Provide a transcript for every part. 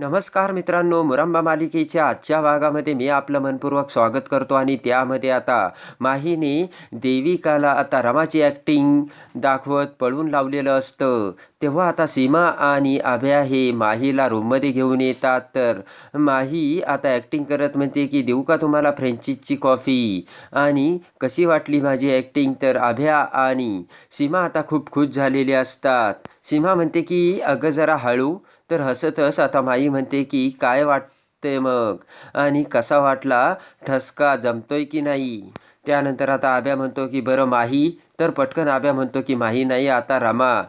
नमस्कार मित्रांनो मुरंबा मालिकेच्या आजच्या भागामध्ये मी आपलं मनपूर्वक स्वागत करतो आणि त्यामध्ये आता माहीने देविकाला आता रमाची ॲक्टिंग दाखवत पळून लावलेलं असतं. तेव्हा आता सीमा आणि आभ्या हे माहीला रूममध्ये घेऊन येतात. तर माही आता ॲक्टिंग करत म्हणते की देऊ का तुम्हाला फ्रेंचीजची कॉफी आणि कशी वाटली माझी ॲक्टिंग तर आभ्या आणि सीमा आता खूप खुश झालेले असतात. सीमा म्हणते की अगं जरा हळू. तर हसतच आता माई म्हणते की काय वाटते मग? आणि कसा वाटला? ठसका जमतोय की नाही? त्यानंतर आता आब्या म्हणतो की बरं माही. तर पटकन आब्या म्हणतो की माही नाही आता रमा.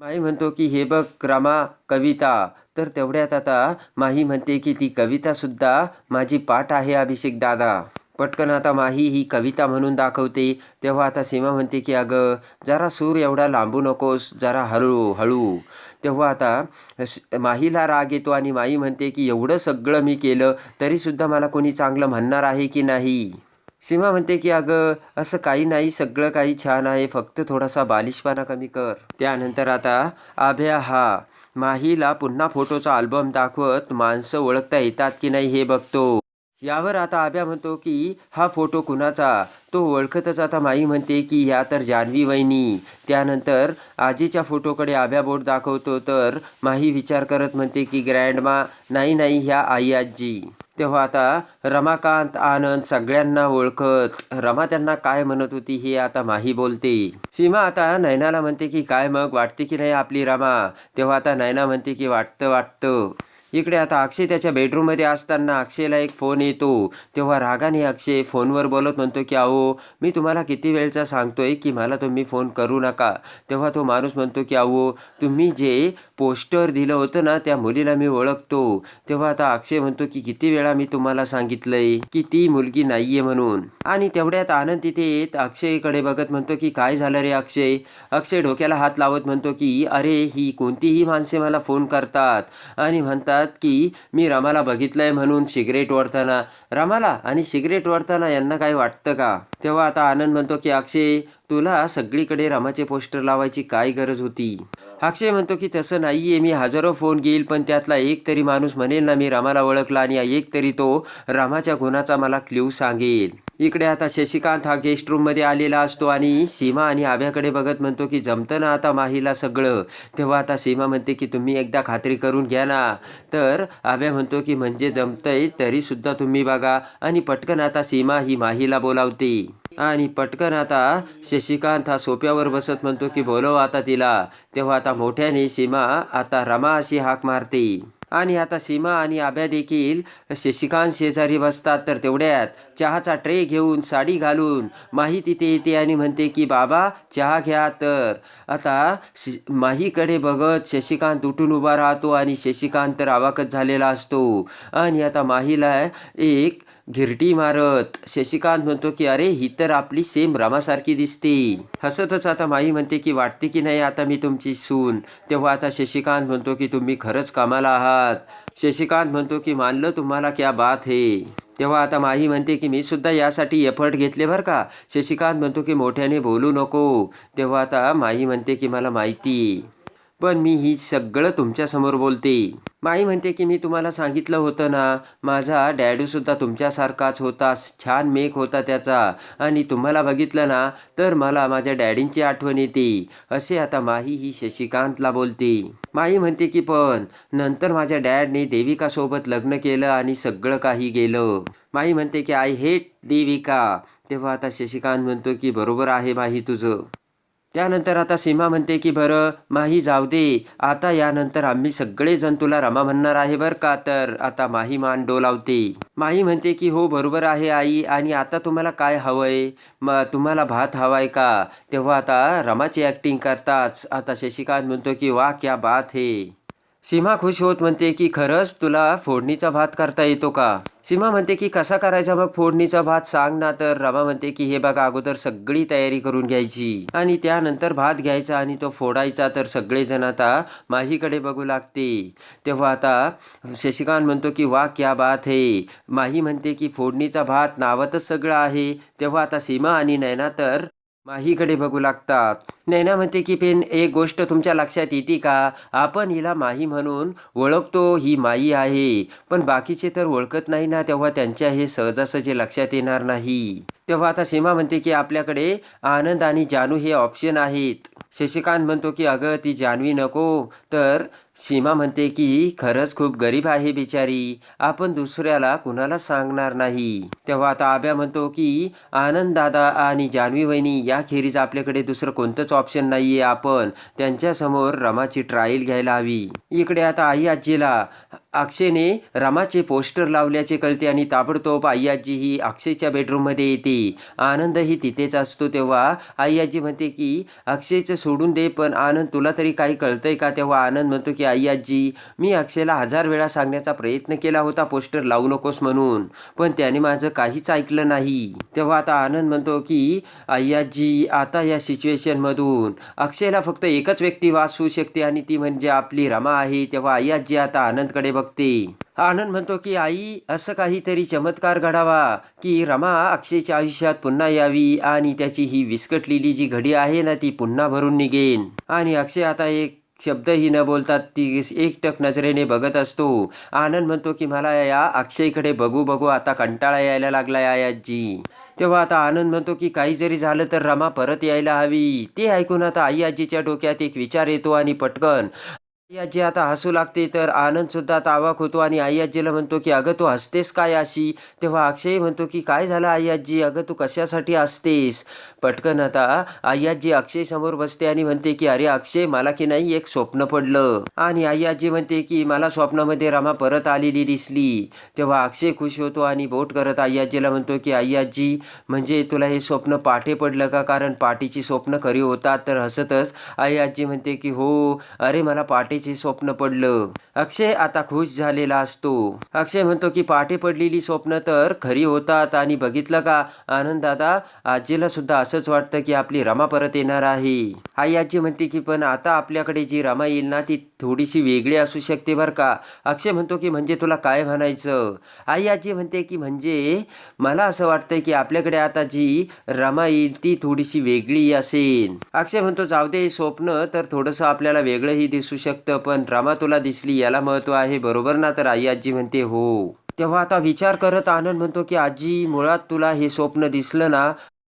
माही म्हणतो की हे बघ रमा कविता. तर तेवढ्यात आता माही म्हणते की ती कवितासुद्धा माझी पाठ आहे अभिषेक दादा. पटकन आता माही ही कविता म्हणून दाखवते. तेव्हा आता सीमा म्हणते की अगं जरा सूर एवढा लांबू नकोस जरा हळू हळू. तेव्हा आता माहीला राग येतो आणि माई म्हणते की एवढं सगळं मी केलं तरीसुद्धा मला कोणी चांगलं म्हणणार आहे की नाही? सीमा म्हणते की अगं असं काही नाही सगळं काही छान आहे फक्त थोडासा बालिशपणा कमी कर. त्यानंतर आता आभ्या हा माहीला पुन्हा फोटोचा अल्बम दाखवत माणसं ओळखता येतात की नाही हे बघतो. यावर आता आब्या म्हणतो की हा फोटो कुणाचा? तो ओळखतच आता माई म्हणते की ह्या तर जान्हवी वहिनी. त्यानंतर आजीच्या फोटोकडे आब्या बोट दाखवतो तर माही विचार करत म्हणते की ग्रँडमा नाही नाही ह्या आई आजी तेव्हा आता रमाकांत आनंद सगळ्यांना ओळखत. रमा त्यांना काय म्हणत होती हे आता माही बोलते. सीमा आता नैनाला म्हणते की काय मग? वाटते की नाही आपली रमा? तेव्हा आता नैना म्हणते की वाटतं वाटतं. इकडे आता अक्षय त्याच्या बेडरूममध्ये असताना अक्षयला एक फोन येतो. तेव्हा रागाने अक्षय फोनवर बोलत म्हणतो की अहो मी तुम्हाला किती वेळचा सांगतोय की मला तुम्ही फोन करू नका. तेव्हा तो माणूस म्हणतो की अहो तुम्ही जे पोस्टर दिलं होतं ना त्या मुलीला मी ओळखतो. तेव्हा आता अक्षय म्हणतो की किती वेळा मी तुम्हाला सांगितलंय की ती मुलगी नाहीये म्हणून. आणि तेवढ्यात आनंद तिथे येत अक्षयकडे बघत म्हणतो की काय झालं रे अक्षय? अक्षय डोक्याला हात लावत म्हणतो की अरे ही कोणतीही माणसे मला फोन करतात. आणि म्हणतात की मी रमाला बघितलंय म्हणून सिगरेट ओढताना. रमाला आणि सिगरेट ओढताना यांना काय वाटतं का? तेव्हा आता आनंद म्हणतो की अक्षय तुला सगळीकडे रमाचे पोस्टर लावायची काय गरज होती? अक्षय म्हणतो की तसं नाही आहे मी हजारो फोन घेईल पण त्यातला एक तरी माणूस म्हणेल ना मी रामाला ओळखला आणि एक तरी तो रामाच्या गुणाचा मला क्ल्यू सांगेल. इकडे आता शशिकांत हा गेस्ट रूममध्ये आलेला असतो आणि सीमा आणि आभ्याकडे बघत म्हणतो की जमतं ना आता माहीला सगळं. तेव्हा आता सीमा म्हणते की तुम्ही एकदा खात्री करून घ्या ना. तर आभ्या म्हणतो की म्हणजे जमतंय तरीसुद्धा तुम्ही बघा. आणि पटकन आता सीमा ही माहीला बोलावते. आणि पटकन आता शशिकांत हा सोप्यावर बसत म्हणतो की बोलव आता तिला. तेव्हा आता मोठ्याने सीमा आता रमा अशी हाक मारते. आणि आता सीमा आणि आभ्या देखील शशिकांत शेजारी बसतात तर तेवढ्यात चहाचा ट्रे घेऊन साडी घालून माही तिथे येते आणि म्हणते की बाबा चहा घ्या तर. आता शि माहीकडे बघत शशिकांत उठून उभा राहतो आणि शशिकांत तर आवाकच झालेला असतो. आणि आता माहीला एक घिरटी मारत. शशिकांत म्हणतो की अरे ही तर आपली सेम रमासारखी दिसते. हसतच आता माई म्हणते की वाटते की नाही आता मी तुमची सून? तेव्हा आता शशिकांत म्हणतो की तुम्ही खरंच कामाला आहात. शशिकांत म्हणतो की मानलं तुम्हाला क्या बात हे. तेव्हा आता माही म्हणते की मी सुद्धा यासाठी एफर्ट घेतले बरं का? शशिकांत म्हणतो की मोठ्याने बोलू नको. तेव्हा आता माही म्हणते की मला माहिती. पण मी ही सगळं तुमच्यासमोर बोलते. माई म्हणते की मी तुम्हाला सांगितलं होतं ना माझा डॅडूसुद्धा तुमच्यासारखाच होता छान मेक होता त्याचा. आणि तुम्हाला बघितलं ना तर मला माझ्या डॅडींची आठवण येते. असे आता माही ही शशिकांतला बोलते. माई म्हणते की पण नंतर माझ्या डॅडने देविकासोबत लग्न केलं आणि सगळं काही गेलं. माई म्हणते की आय हेट देविका. तेव्हा आता शशिकांत म्हणतो की बरोबर आहे माही तुझं. त्यानंतर आता सीमा म्हणते की बरं माही जाऊ दे. आता यानंतर आम्ही सगळेजण तुला रमा म्हणणार आहे बरं का? तर आता माही मान डोलावते माही म्हणते की हो बरोबर आहे आई. आणि आता तुम्हाला काय हवंय? मग तुम्हाला भात हवाय का? तेव्हा आता रमाची ॲक्टिंग करताच आता शशिकांत म्हणतो की वा क्या बात हे. सीमा खुश होत म्हणते की खरंच तुला फोडणीचा भात करता येतो का? सीमा म्हणते की कसा करायचा मग फोडणीचा भात? सांग ना तर. रमा म्हणते की हे बघा अगोदर सगळी तयारी करून घ्यायची आणि त्यानंतर भात घ्यायचा आणि तो फोडायचा तर सगळेजण आता माहीकडे बघू लागते. तेव्हा आता शशिकांत म्हणतो की वा क्या बात हे. माही म्हणते की फोडणीचा भात नावातच सगळं आहे. तेव्हा आता सीमा आणि नयना तर माहीकडे बघू लागतात. नैना म्हणते की पेन एक गोष्ट तुमच्या लक्षात येते का? आपण हिला माही म्हणून ओळखतो ही माई आहे. पण बाकीचे तर ओळखत नाही ना तेव्हा त्यांच्या हे सहजासहजी लक्षात येणार नाही. तेव्हा आता सीमा म्हणते की आपल्याकडे आनंद आणि जानू हे ऑप्शन आहेत. शशिकांत म्हणतो की अगं ती जानवी नको. तर सीमा म्हणते की खरंच खूप गरीब आहे बिचारी. आपण दुसऱ्याला कुणाला सांगणार नाही. तेव्हा आता आब्या म्हणतो की आनंद दादा आणि जान्हवी वहिनी याखेरीज आपल्याकडे दुसरं कोणतंच ऑप्शन नाही आहे आपण त्यांच्यासमोर रमाची ट्रायल घ्यायला हवी. इकडे आता आई आजीला अक्षयने रमाचे पोस्टर लावल्याचे कळते आणि ताबडतोब आई आजी ही अक्षयच्या बेडरूममध्ये येते. आनंदही तिथेच असतो तेव्हा आई आजी म्हणते की अक्षयचं सोडून दे पण आनंद तुला तरी काही कळतंय का? तेव्हा आनंद म्हणतो की आई आजी. मी अक्षयला हजार वेळा सांगण्याचा प्रयत्न केला होता पोस्टर लावू नकोस म्हणून. पण त्याने माझं काहीच ऐकलं नाही. तेव्हा आता आनंद म्हणतो की आई आजी आता या सिच्युएशनमधून अक्षयला फक्त एकच व्यक्ती वाचू शकते आणि ती म्हणजे आपली रमा आहे. तेव्हा आई आजी आता आनंदकडे बघते. आनंद म्हणतो की आई असं काहीतरी चमत्कार घडावा की रमा अक्षयच्या आयुष्यात पुन्हा यावी आणि त्याची ही विस्कटलेली जी घडी आहे ना ती पुन्हा भरून निघेन. आणि अक्षय आता एक शब्दही न बोलतात ती एकटक नजरेने बघत असतो. आनंद म्हणतो की मला या अक्षयकडे बघू बघू आता कंटाळा यायला लागला या आजी. तेव्हा आता आनंद म्हणतो की काही जरी झालं तर रमा परत यायला हवी. ते ऐकून आता आई आजीच्या डोक्यात एक विचार येतो आणि पटकन आई आजी आता हसू लागते तर आनंद सुद्धा आता होतो आणि आई आजीला म्हणतो की अगं तू हसतेस काय अशी? तेव्हा अक्षय म्हणतो की काय झालं आई आजी? अगं तू कशासाठी हसतेस? पटकन आता आई आजी अक्षय समोर बसते आणि म्हणते की अरे अक्षय मला की नाही एक स्वप्न पडलं. आणि आई आजी म्हणते की मला स्वप्नामध्ये रमा परत आलेली दिसली. तेव्हा अक्षय खुश होतो आणि बोट करत आई आजीला म्हणतो की आई आजी म्हणजे तुला हे स्वप्न पाठे पडलं का? कारण पाठीची स्वप्न खरी होतात तर हसतच आई आजी म्हणते की हो अरे मला पहाटेचे स्वप्न पडलं. अक्षय आता खुश झालेला असतो. अक्षय म्हणतो की पहाटे पडलेली स्वप्न तर खरी होतात आणि बघितलं का? आनंद दादा आजीला सुद्धा असंच वाटतं की आपली रमा परत येणार आहे. आई आजी म्हणते की पण आता आपल्याकडे जी रमा येईल ना ती थोडीशी वेगळी असू शकते बरं का? अक्षय म्हणतो की म्हणजे तुला काय म्हणायचं? आई आजी म्हणते की म्हणजे मला असं वाटतंय की आपल्याकडे आता जी रमा येईल ती थोडीशी वेगळी असेल. अक्षय म्हणतो जाऊ दे स्वप्न तर थोडंसं आपल्याला वेगळंही दिसू शकतं. पण रामा तुला दिसली याला महत्त्व आहे बरोबर ना? तर आई आजी म्हणते हो. तेव्हा आता विचार करत आनंद म्हणतो की आजी मुळात तुला हे स्वप्न दिसलं ना?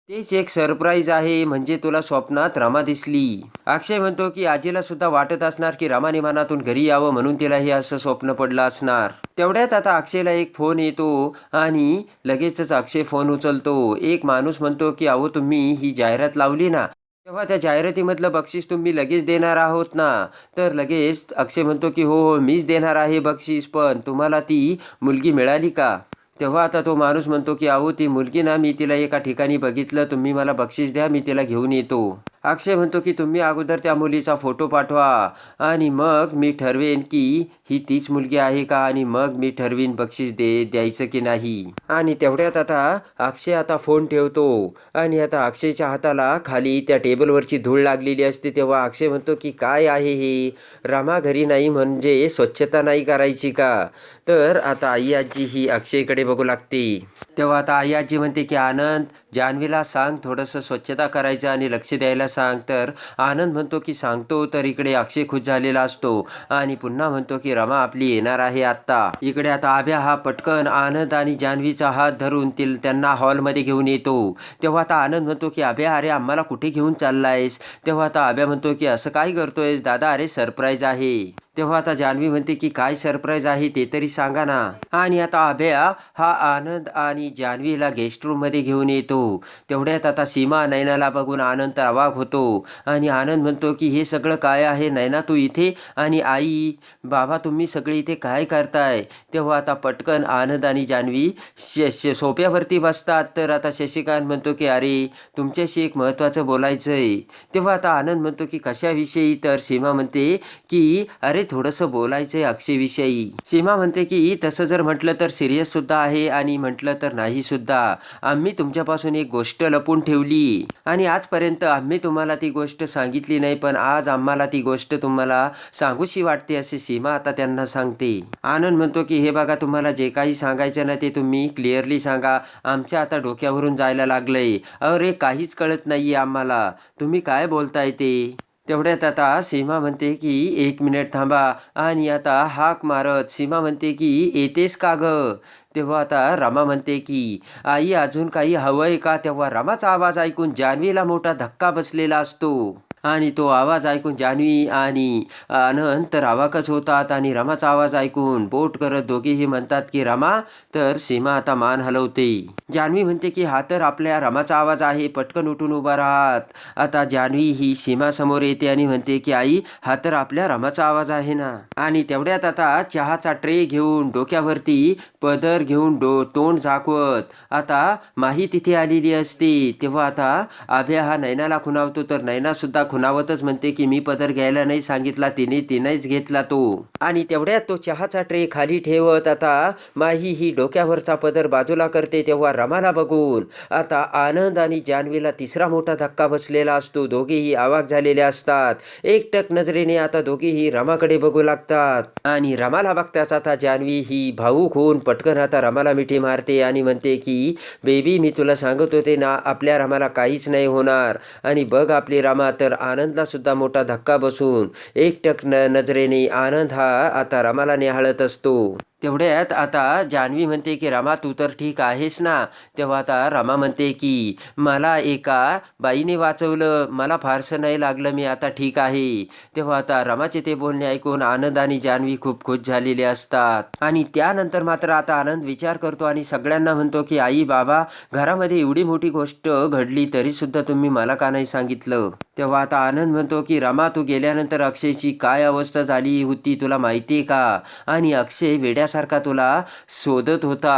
तेच एक सरप्राईज आहे म्हणजे तुला स्वप्नात रामा दिसली. अक्षय म्हणतो की आजीला सुद्धा वाटत असणार की रामाने मनातून घरी यावं म्हणून तिला हे असं स्वप्न पडलं असणार. तेवढ्यात आता अक्षयला एक फोन येतो आणि लगेचच अक्षय फोन उचलतो. एक माणूस म्हणतो की अहो तुम्ही ही जाहिरात लावली ना तेव्हा त्या जाहिरातीमधलं बक्षीस तुम्ही लगेच देणार आहोत ना? तर लगेच अक्षय म्हणतो की हो हो मीच देणार आहे बक्षीस पण तुम्हाला ती मुलगी मिळाली का? तेव्हा आता तो माणूस म्हणतो की अहो ती मुलगी ना मी तिला एका ठिकाणी बघितलं. तुम्ही मला बक्षीस द्या मी तिला घेऊन येतो. अक्षय म्हणतो की तुम्ही अगोदर त्या मुलीचा फोटो पाठवा आणि मग मी ठरवेन की ही तीच मुलगी आहे का आणि मग मी ठरवीन बक्षीस दे द्यायचं की नाही. आणि तेवढ्यात आता अक्षय आता फोन ठेवतो आणि आता अक्षयच्या हाताला खाली त्या टेबलवरची धूळ लागलेली असते तेव्हा अक्षय म्हणतो की काय आहे हे? रमा घरी नाही म्हणजे स्वच्छता नाही करायची का? तर आता आई आजी ही अक्षयकडे बघू लागते. तेव्हा आता आई आजी म्हणते की आनंद जान्हवीला सांग थोडंसं स्वच्छता करायचं आणि लक्ष द्यायला सांग. तर आनंद म्हणतो की सांगतो तर इकडे अक्षय खुश झालेला असतो. आणि पुन्हा म्हणतो की रमा आपली येणार आहे आत्ता. इकडे आता आभ्या हा पटकन आनंद आणि जान्हवीचा हात धरून तिल त्यांना हॉलमध्ये घेऊन येतो. तेव्हा आता आनंद म्हणतो की आभ्या अरे आम्हाला कुठे घेऊन चाललायस? तेव्हा आता आभ्या म्हणतो की असं काय करतोयस? दादा अरे सरप्राईज आहे. तेव्हा आता जान्हवी म्हणते की काय सरप्राईज आहे ते तरी सांगा ना. आणि आता अभ्या हा आनंद आणि जान्हवीला गेस्ट रूममध्ये घेऊन येतो. तेवढ्यात आता सीमा नैनाला बघून आनंद अवाक होतो. आणि आनंद म्हणतो की हे सगळं काय आहे? नैना तू इथे? आणि आई बाबा तुम्ही सगळे इथे काय करताय? तेव्हा आता पटकन आनंद आणि जान्हवी श श सोप्यावरती बसतात. तर आता शशिकांत म्हणतो की अरे तुमच्याशी एक महत्त्वाचं बोलायचं आहे तेव्हा आता आनंद म्हणतो की कशाविषयी? तर सीमा म्हणते की अरे थोडंसं थोडंसं बोलायचंय अक्षयविषयी. सीमा म्हणते की तसं जर म्हटलं तर सिरियससुद्धा आहे आणि म्हटलं तर नाही सुद्धा आम्ही तुमच्यापासून एक गोष्ट लपून ठेवली. आणि आजपर्यंत आम्ही तुम्हाला ती गोष्ट सांगितली नाही पण आज आम्हाला ती गोष्ट तुम्हाला सांगूशी वाटते असे सीमा आता त्यांना सांगते. आनंद म्हणतो की हे बघा तुम्हाला जे काही सांगायचं ना ते तुम्ही क्लिअरली सांगा. आमच्या आता डोक्यावरून जायला लागलंय. अरे काहीच कळत नाहीये आम्हाला. तुम्ही काय बोलताय ते? तेवढ्यात आता सीमा म्हणते की एक मिनिट थांबा आणि आता हाक मारत. सीमा म्हणते की येतेस का ग? तेव्हा आता रमा म्हणते की आई अजून काही हवंय का? तेव्हा रमाचा आवाज ऐकून जान्हवीला मोठा धक्का बसलेला असतो. आणि तो आवाज ऐकून जान्हवी आणि अनंत रावाकच होतात आणि रमाचा आवाज ऐकून बोट करत दोघेही म्हणतात की रमा तर सीमा आता मान हलवते. जान्हवी म्हणते की हा तर आपल्या रमाचा आवाज आहे पटकन उठून उभा राहत. आता जान्हवी ही सीमा समोर येते आणि म्हणते की आई हा तर आपल्या रमाचा आवाज आहे ना. आणि तेवढ्यात आता चहाचा ट्रे घेऊन डोक्यावरती पदर घेऊन डो तोंड झाकवत. आता माही तिथे आलेली असते. तेव्हा आता आभ्या हा नैनाला खुणावतो. तर नैना खुनावतच म्हणते की मी पदर घ्यायला नाही सांगितला तिने तिनेच घेतला तो. आणि तेवढ्यात तो चहाचा ट्रे खाली ठेवत आता माही ही डोक्यावरचा पदर बाजूला करते तेव्हा रमाला बघून. आता आनंद आणि जान्हवीला तिसरा मोठा धक्का बसलेला असतो. दोघेही आवाक झालेले असतात. एकटक नजरेने आता दोघेही रमाकडे बघू लागतात. आणि रमाला बघताच आता जान्हवी ही भाऊक होऊन पटकन आता रमाला मिठी मारते आणि म्हणते की बेबी मी तुला सांगत होते ना आपल्या रमाला काहीच नाही होणार. आणि बघ आपली रमा तर आनंदला सुद्धा मोठा धक्का बसून एकटक न नजरेने आनंद हा आता रमाला निहाळत असतो. तेवढ्यात आता जान्हवी म्हणते की रमा तू तर ठीक आहेस ना? तेव्हा आता रमा म्हणते की मला एका बाईने वाचवलं. मला फारसं नाही लागलं. मी आता ठीक आहे. तेव्हा आता रमाचे ते बोलणे ऐकून आनंद आणि जान्हवी खूप खुश झालेले असतात. आणि त्यानंतर मात्र आता आनंद विचार करतो आणि सगळ्यांना म्हणतो की आई बाबा घरामध्ये एवढी मोठी गोष्ट घडली तरीसुद्धा तुम्ही मला का नाही सांगितलं? तेव्हा आता आनंद म्हणतो की रमा तू गेल्यानंतर अक्षयची काय अवस्था झाली होती तुला माहिती आहे का? आणि अक्षय वेड्या माझ्यासारखा तुला शोधत होता.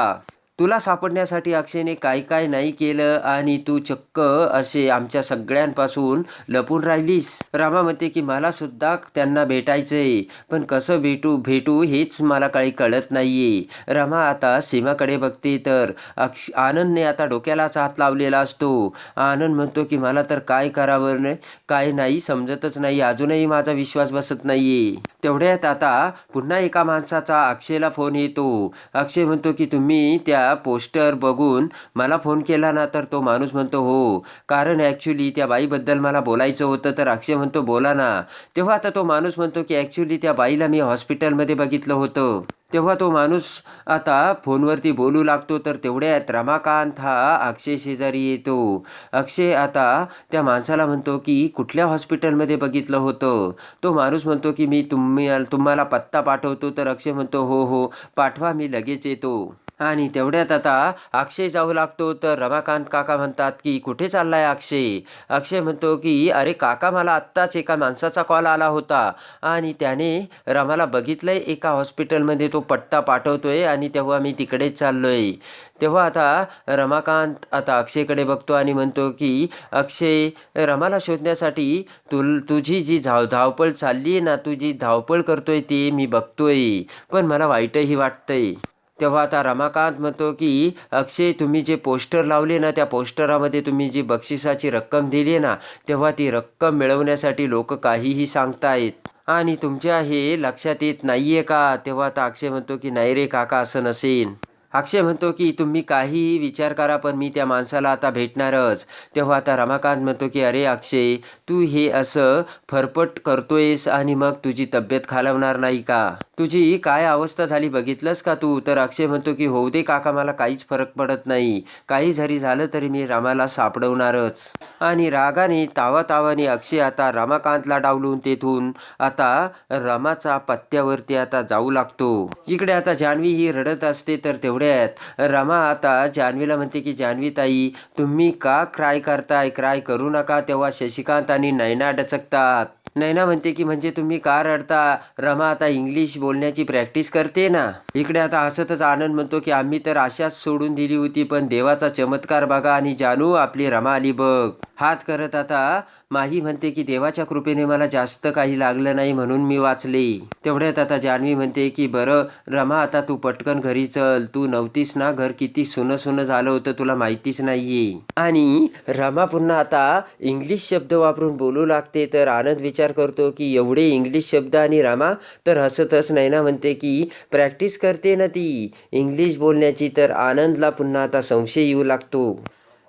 तुला सापडण्यासाठी अक्षयने काय काय नाही केलं आणि तू चक्क असे आमच्या सगळ्यांपासून लपून राहिलीस. रामा म्हणते की मला सुद्धा त्यांना भेटायचंय पण कसं भेटू भेटू हेच मला काही कळत नाहीये. रमा आता सीमाकडे बघते तर अक्ष आनंदने आता डोक्यालाच हात लावलेला असतो. आनंद म्हणतो की मला तर काय करावं न- काय नाही समजतच नाही अजूनही माझा विश्वास बसत नाहीये. तेवढ्यात आता पुन्हा एका माणसाचा अक्षयला फोन येतो. अक्षय म्हणतो की तुम्ही त्या पोस्टर बघून मला फोन केला ना तर तो माणूस म्हणतो हो. कारण ॲक्च्युली त्या बाईबद्दल मला बोलायचं होतं तर अक्षय म्हणतो बोला ना. तेव्हा आता तो माणूस म्हणतो की ॲक्च्युली त्या बाईला मी हॉस्पिटलमध्ये बघितलं होतं. तेव्हा तो माणूस आता फोनवरती बोलू लागतो तर तेवढ्यात रमाकांत हा अक्षय शेजारी येतो. अक्षय आता त्या माणसाला म्हणतो की कुठल्या हॉस्पिटलमध्ये बघितलं होतं? तो माणूस म्हणतो की मी तुम्ही तुम्हाला पत्ता पाठवतो. तर अक्षय म्हणतो हो हो पाठवा मी लगेच येतो. आणि तेवढ्यात आता अक्षय जाऊ लागतो. तर रमाकांत काका म्हणतात की कुठे चाललाय अक्षय? अक्षय म्हणतो की अरे काका मला आत्ताच एका माणसाचा कॉल आला होता. आणि त्याने रमाला बघितलंय एका हॉस्पिटलमध्ये तो पट्टा पाठवतोय आणि तेव्हा मी तिकडेच चाललोय. तेव्हा आता रमाकांत आता अक्षयकडे बघतो आणि म्हणतो की अक्षय रमाला शोधण्यासाठी तुल तुझी जी धाव धावपळ चालली आहे ना तुझी धावपळ करतोय ती मी बघतोय. पण मला वाईटही वाटतंय. तेव्हा आता रमाकांत म्हणतो की अक्षय तुम्ही जे पोस्टर लावले ना त्या पोस्टरामध्ये तुम्ही जी बक्षिसाची रक्कम दिली ना तेव्हा ती रक्कम मिळवण्यासाठी लोक काहीही सांगतायत. आणि तुमच्या हे लक्षात येत नाही आहे का? तेव्हा आता अक्षय म्हणतो की नाही रे काका असं नसेन. अक्षय म्हणतो की तुम्ही काहीही विचार करा पण मी त्या माणसाला आता भेटणारच. तेव्हा आता रमाकांत म्हणतो की अरे अक्षय तू हे असं फरफट करतोयस आणि मग तुझी तब्येत खालवणार नाही का? तुझी काय अवस्था झाली बघितलंस का तू? तर अक्षय म्हणतो की होऊ दे काका मला काहीच फरक पडत नाही. काही जरी झालं तरी मी रामाला सापडवणारच. आणि रागाने तावा तावाने अक्षय आता रमाकांतला डावलून तेथून आता रमाचा पत्त्यावरती आता जाऊ लागतो. इकडे आता जान्हवी ही रडत असते तर तेवढे तेवढ्यात रमा आता जान्हवीला म्हणते की जान्हवी ताई तुम्ही का क्राय करताय? क्राय करू नका. तेव्हा शशिकांत आणि नैना डचकतात. नैना म्हणते की म्हणजे तुम्ही का रडता रमा आता इंग्लिश बोलण्याची प्रॅक्टिस करते ना? इकडे आता हसतच आनंद म्हणतो की आम्ही तर आशाच सोडून दिली होती पण देवाचा चमत्कार बघा आणि जानू आपली रमा आली बघ. हात करत आता माही म्हणते की देवाच्या कृपेने मला जास्त काही लागलं नाही म्हणून मी वाचले. तेवढ्यात आता जान्हवी म्हणते की बरं रमा आता तू पटकन घरी चल. तू नव्हतीस ना घर? किती सुनं सुनं झालं होतं तुला माहितीच नाहीये. आणि रमा पुन्हा आता इंग्लिश शब्द वापरून बोलू लागते तर आनंद विचार करतो की एवढे इंग्लिश शब्द आणि रामा तर हसतच नैना म्हणते की प्रॅक्टिस करते ना ती. इंग्लिश बोलण्याची तर आनंदला पुन्हा आता संशय येऊ लागतो.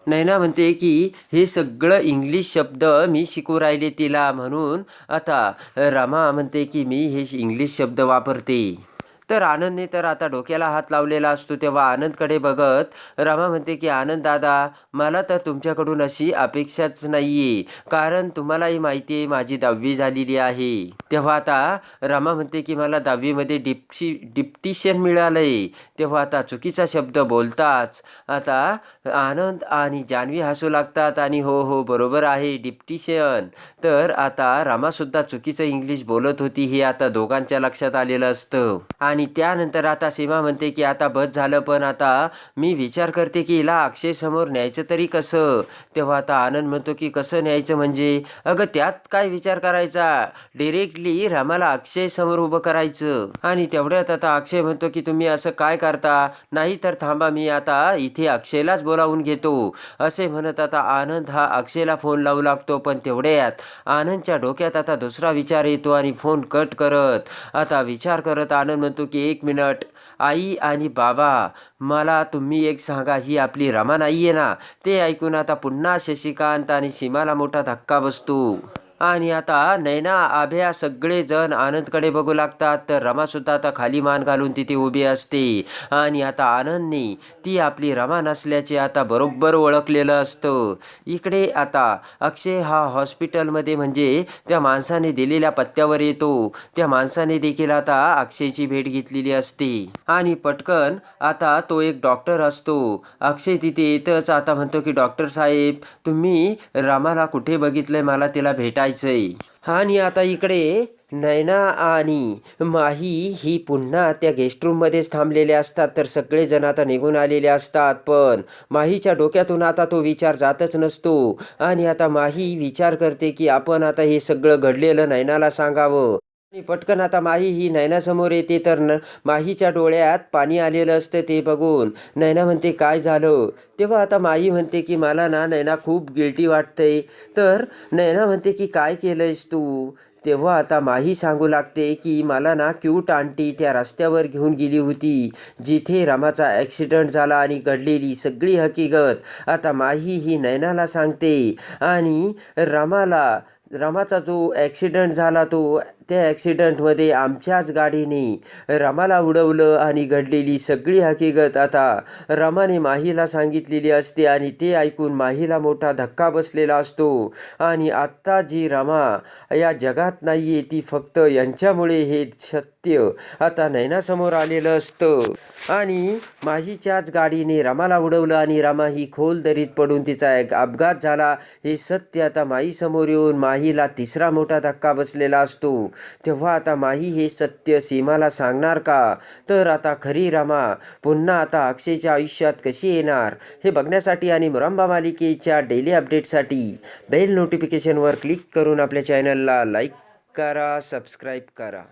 नैना म्हणते की हे सगळं इंग्लिश शब्द मी शिकू राहिले तिला म्हणून आता रमा म्हणते की मी हे इंग्लिश शब्द वापरते. तर आनंदने तर आता डोक्याला हात लावलेला असतो. तेव्हा आनंदकडे बघत रमा म्हणते की आनंद दादा मला तर तुमच्याकडून अशी अपेक्षाच नाही कारण तुम्हालाही माहिती आहे माझी दहावी झालेली आहे. तेव्हा आता रमा म्हणते की मला दहावीमध्ये डिप्टी डिप्टिशन मिळालंय. तेव्हा आता चुकीचा शब्द बोलताच आता आनंद आणि जान्हवी हसू लागतात आणि हो हो बरोबर आहे डिप्टिशन. तर आता रामासुद्धा चुकीचं इंग्लिश बोलत होती हे आता दोघांच्या लक्षात आलेलं असतं. आणि त्यानंतर आता सीमा म्हणते की आता बस झालं पण आता मी विचार करते की हिला अक्षय समोर न्यायचं तरी कसं? तेव्हा आता आनंद म्हणतो की कसं न्यायचं म्हणजे? अगं त्यात काय विचार करायचा? डिरेक्टली रामाला अक्षय समोर उभं करायचं. आणि तेवढ्यात आता अक्षय म्हणतो की तुम्ही असं काय करता? नाही तर थांबा मी आता इथे अक्षयलाच बोलावून घेतो. असे म्हणत आता आनंद हा अक्षयला फोन लावू लागतो पण तेवढ्यात आनंदच्या डोक्यात आता दुसरा विचार येतो आणि फोन कट करत आता विचार करत आनंद म्हणतो की एक मिनट. आई आणि बाबा मला तुम्ही एक सांगा ही आपली रमा नाही आहे ना? ते ऐकून आता पुन्हा शशिकांत आणि सीमाला मोठा धक्का बसतो. आणि आता नैना आभ्या सगळेजण आनंदकडे बघू लागतात. तर रमासुद्धा आता खाली मान घालून तिथे उभी असते. आणि आता आनंदने ती आपली रमा नसल्याचे आता बरोबर ओळखलेलं असतं. इकडे आता अक्षय हा हॉस्पिटलमध्ये म्हणजे त्या माणसाने दिलेल्या पत्त्यावर येतो. त्या माणसाने देखील आता अक्षयची भेट घेतलेली असते. आणि पटकन आता तो एक डॉक्टर असतो. अक्षय तिथे येतच आता म्हणतो की डॉक्टर साहेब तुम्ही रमाला कुठे बघितलंय? मला तिला भेटायचं भेटायचंय आणि आता इकडे नैना आणि माही ही पुन्हा त्या गेस्ट रूममध्येच थांबलेले असतात. तर सगळेजण आता निघून आलेले असतात. पण माहीच्या डोक्यातून आता तो विचार जातच नसतो. आणि आता माही विचार करते की आपण आता हे सगळं घडलेलं नैनाला सांगावं. आणि पटकन आता माही ही नैनासमोर येते तर न माहीच्या डोळ्यात पाणी आलेलं असतं ते बघून. नैना म्हणते काय झालं? तेव्हा आता माही म्हणते की मला ना नैना खूप गिल्टी वाटतंय तर नैना म्हणते की काय केलंयस तू? तेव्हा आता माही सांगू लागते की मला ना क्यूट आंटी त्या रस्त्यावर घेऊन गेली होती जिथे रमाचा ॲक्सिडेंट झाला आणि घडलेली सगळी हकीकत आता माही ही नैनाला सांगते आणि रामाला रमाचा जो ॲक्सिडेंट झाला तो त्या ॲक्सिडेंटमध्ये आमच्याच गाडीने रमाला उडवलं आणि घडलेली सगळी हकीकत आता रमाने माहीला सांगितलेली असते आणि ते ऐकून माहीला मोठा धक्का बसलेला असतो. आणि आत्ता जी रमा या जगात नाही आहे ती फक्त यांच्यामुळे हे सत्य आता नैनासमोर आलेलं असतं. आणि माहीच्याच गाडीने रमाला उडवलं आणि रमा ही खोल दरीत पडून तिचा एक अपघात झाला. हे सत्य आता माहीसमोर येऊन माहीला तिसरा मोठा धक्का बसलेला असतो. तेव्हा आता माही हे सत्य सीमाला सांगणार का? तर आता खरी रमा पुन्हा आता अक्षयच्या आयुष्यात कशी येणार? हे बघण्यासाठी आणि मुरंबा मालिकेच्या डेली अपडेटसाठी बेल नोटिफिकेशनवर क्लिक करून आपल्या चॅनलला लाईक करा सबस्क्राईब करा.